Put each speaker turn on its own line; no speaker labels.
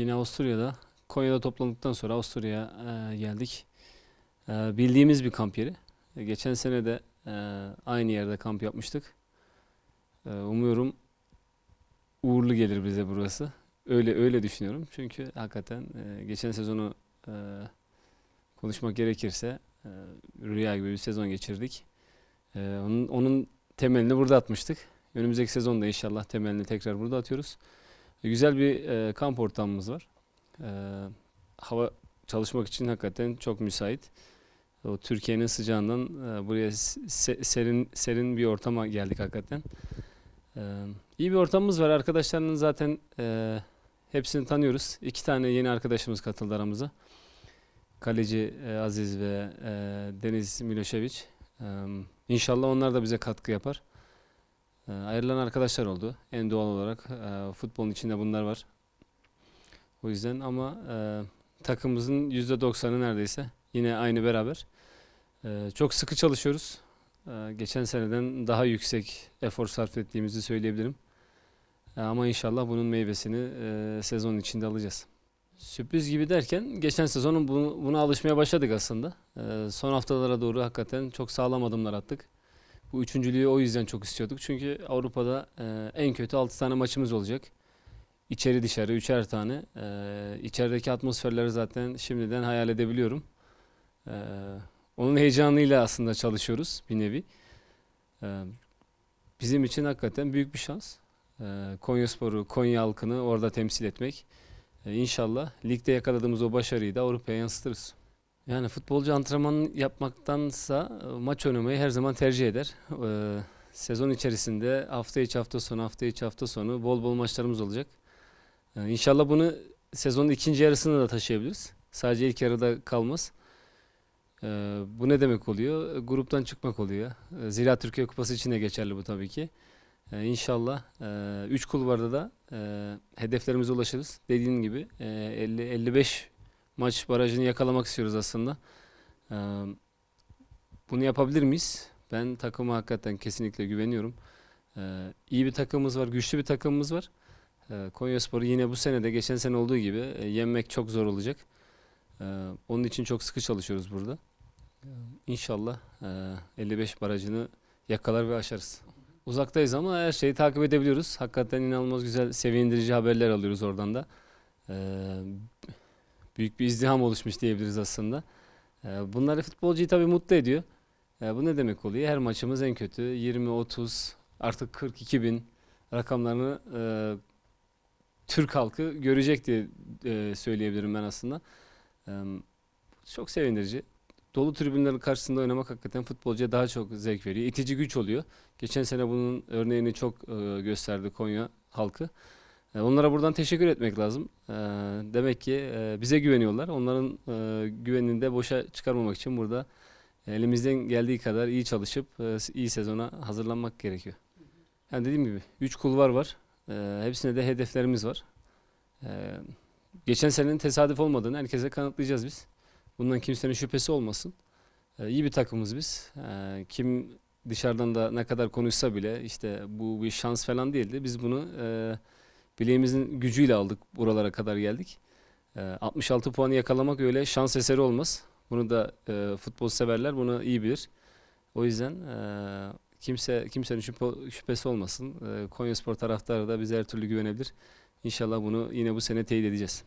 Yine Avusturya'da. Konya'da toplandıktan sonra Avusturya'ya e, geldik. E, bildiğimiz bir kamp yeri. E, geçen sene de e, aynı yerde kamp yapmıştık. E, umuyorum uğurlu gelir bize burası. Öyle öyle düşünüyorum. Çünkü hakikaten e, geçen sezonu e, konuşmak gerekirse e, rüya gibi bir sezon geçirdik. E, onun, onun temelini burada atmıştık. Önümüzdeki sezonda inşallah temelini tekrar burada atıyoruz. E, Güzel bir e, kamp ortamımız var. E, hava çalışmak için hakikaten çok müsait. O Türkiye'nin sıcağından e, buraya se- serin serin bir ortama geldik hakikaten. E, iyi bir ortamımız var. Arkadaşlarının zaten e, hepsini tanıyoruz. İki tane yeni arkadaşımız katıldı aramıza. Kaleci e, Aziz ve e, Deniz Milošević. E, İnşallah onlar da bize katkı yapar. E, ayrılan arkadaşlar oldu. En doğal olarak e, futbolun içinde bunlar var. O yüzden ama e, takımımızın %90'ı neredeyse yine aynı beraber. E, çok sıkı çalışıyoruz. E, geçen seneden daha yüksek efor sarf ettiğimizi söyleyebilirim. E, ama inşallah bunun meyvesini e, sezonun içinde alacağız. Sürpriz gibi derken geçen sezonun bunu, buna alışmaya başladık aslında. E, son haftalara doğru hakikaten çok sağlam adımlar attık. Bu üçüncülüğü o yüzden çok istiyorduk. Çünkü Avrupa'da e, en kötü 6 tane maçımız olacak. İçeri dışarı üçer tane. E, içerideki atmosferleri zaten şimdiden hayal edebiliyorum. E, onun heyecanıyla aslında çalışıyoruz bir nevi. E, bizim için hakikaten büyük bir şans. E, Konyaspor'u, Konya halkını orada temsil etmek. E, inşallah ligde yakaladığımız o başarıyı da Avrupa'ya yansıtırız. Yani futbolcu antrenman yapmaktansa e, maç oynamayı her zaman tercih eder. E, sezon içerisinde hafta içi hafta sonu hafta içi hafta sonu bol bol maçlarımız olacak. E, İnşallah bunu sezonun ikinci yarısına da taşıyabiliriz. Sadece ilk yarıda kalmaz. E, bu ne demek oluyor? E, Gruptan çıkmak oluyor. E, Zira Türkiye Kupası için de geçerli bu tabii ki. E, İnşallah 3 kulvarda da e, hedeflerimize ulaşırız. Dediğim gibi e, 50 55 maç barajını yakalamak istiyoruz aslında. Bunu yapabilir miyiz? Ben takıma hakikaten kesinlikle güveniyorum. Ee, iyi bir takımımız var, güçlü bir takımımız var. Ee, Konyaspor'u yine bu sene de geçen sene olduğu gibi yenmek çok zor olacak. Onun için çok sıkı çalışıyoruz burada. İnşallah e, 55 barajını yakalar ve aşarız. Uzaktayız ama her şeyi takip edebiliyoruz. Hakikaten inanılmaz güzel, sevindirici haberler alıyoruz oradan da. Büyük bir izdiham oluşmuş diyebiliriz aslında. Ee, Bunları futbolcuyu tabii mutlu ediyor. Ee, Bu ne demek oluyor? Her maçımız en kötü 20-30 artık 42 bin rakamlarını e, Türk halkı görecek diye e, söyleyebilirim ben aslında. Ee, Çok sevindirici. Dolu tribünlerin karşısında oynamak hakikaten futbolcuya daha çok zevk veriyor. İtici güç oluyor. Geçen sene bunun örneğini çok e, gösterdi Konya halkı. E, Onlara buradan teşekkür etmek lazım. E, Demek ki e, bize güveniyorlar. Onların güvenini de boşa çıkarmamak için burada elimizden geldiği kadar iyi çalışıp iyi sezona hazırlanmak gerekiyor. Yani dediğim gibi 3 kulvar var. Hepsine de hedeflerimiz var. Geçen senenin tesadüf olmadığını herkese kanıtlayacağız biz. Bundan kimsenin şüphesi olmasın. İyi bir takımız biz. Kim dışarıdan da ne kadar konuşsa bile işte bu bir şans falan değildi. Biz bunu bileğimizin gücüyle aldık buralara kadar geldik. Ee, 66 puanı yakalamak öyle şans eseri olmaz. Bunu da e, futbol severler bunu iyi bilir. O yüzden e, kimse kimsenin şüphe- şüphesi olmasın. E, Konyaspor taraftarı da bize her türlü güvenebilir. İnşallah bunu yine bu sene teyit edeceğiz.